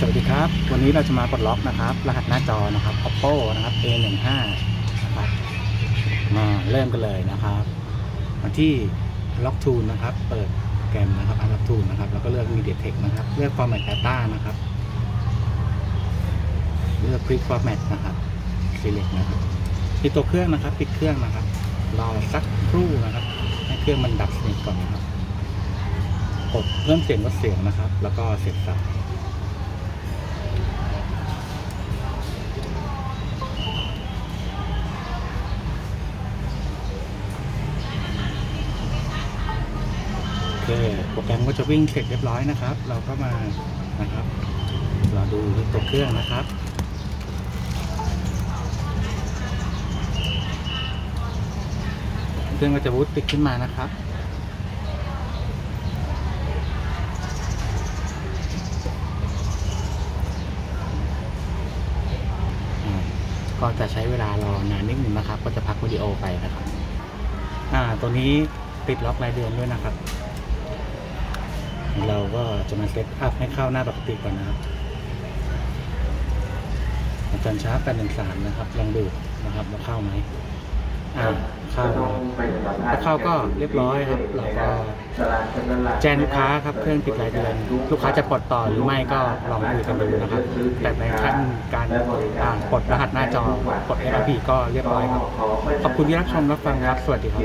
สวัสดีครับ วันนี้เราจะมาปลดล็อกนะครับ รหัสหน้าจอนะครับ oppo นะครับ a15 นะครับมาเริ่มกันเลยนะครับมาที่ล็อกทูนนะครับ เปิดแกรมนะครับอันล็อกทูนนะครับ แล้วก็เลือก MediaTek นะครับ เลือก Format Data นะครับ เลือก Quick Format นะครับ Select นะครับปิดตัวเครื่องนะครับ ปิดเครื่องนะครับ รอสักครู่นะครับ ให้เครื่องมันดับสนิทก่อนนะครับกดเพิ่มเสียงลดเสียงนะครับ แล้วก็เสียบสา เคโปรแกรมก็จะวิ่งเสร็จเรียบร้อยนะครับ เราก็มานะครับเราดูตัวเครื่องนะครับเครื่องก็จะบูตติดขึ้นมานะครับอ่าก็จะใช้เวลารอนานนิดหนึ่งนะครับ ก็จะพักวิดีโอไปนะครับ อ่า ตัวนี้ติดล็อกรายเดือนด้วยนะครับ ก็จะมาเซตอัพให้เข้าหน้าปกติก่อนนะครับอาจารย์ชาร์ปแปดหนึ่งสามนะครับลองดูนะครับว่าเข้าไหมอ่าเข้าถ้าเข้าก็เรียบร้อยครับเราก็แจ้งลูกค้าครับเครื่องติดรายเดือนลูกค้าจะปลดต่อหรือไม่ก็ลองคุยกันดูนะครับ แต่ในขั้นการอ่าปลดรหัสหน้าจอปลด FRP ก็เรียบร้อยครับ ขอบคุณที่รับชมรับฟังครับ สวัสดีครับ